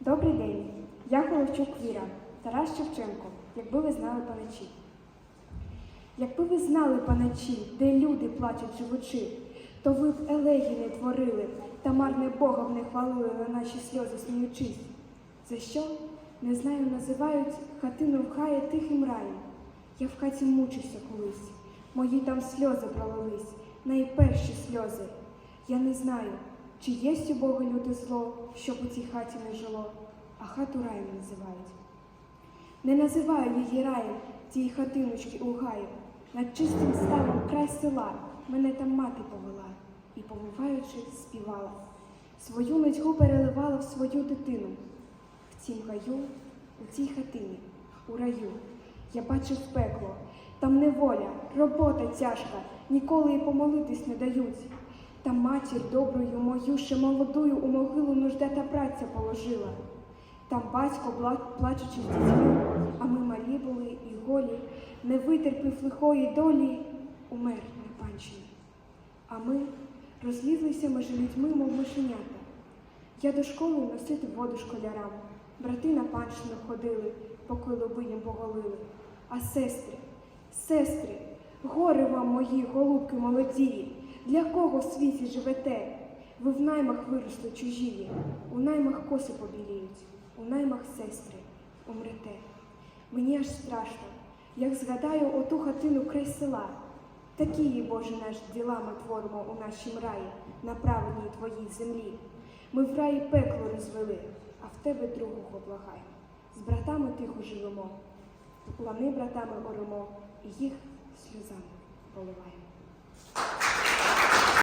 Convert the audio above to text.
Добрий день. Я Головчук Віра, Тарас Шевченко, якби ви знали паначі. Якби ви знали паначі, де люди плачуть живучи, то ви б Елегі не творили та марне Бога б не хвалили на наші сльози, сміючись. За що? Не знаю, називають хатину в хає тихим раєм. Я в хаті мучуся колись. Мої там сльози пролились, найперші сльози. Я не знаю, чи єсть у Бога люте зло, щоб у цій хаті не жило, а хату раєм називають. Не називаю її раєм, тієї хатиночки у гаю. Над чистим ставом край села мене там мати повела і, повиваючи, співала. Свою нудьгу переливала в свою дитину. В цім гаю, у цій хатині, у раю. Я бачив пекло, там неволя, робота тяжка, ніколи й помолитись не дають. Та матір доброю мою, ще молодую у могилу нужда та праця положила. Там батько, плачучи з дітьми, а ми малі були і голі, не витерпів лихої долі, умер на панщині. А ми розлізлися між людьми, мов мишенята. Я до школи носити воду школярам. Брати на панщину ходили, поки лоби їм поголили. А сестри, сестри, горе вам, мої голубки молодії, для кого в світі живете? Ви в наймах виросли чужії, у наймах коси побіліють, у наймах сестри умрете. Мені аж страшно, як згадаю оту хатину край села. Такі, її, Боже наш, діла ми творимо у нашім раї, на праведній твоїй землі. Ми в раї пекло розвели, а в тебе другого благаємо. З братами тихо живемо, лани братами оремо, і їх сльозами поливаємо.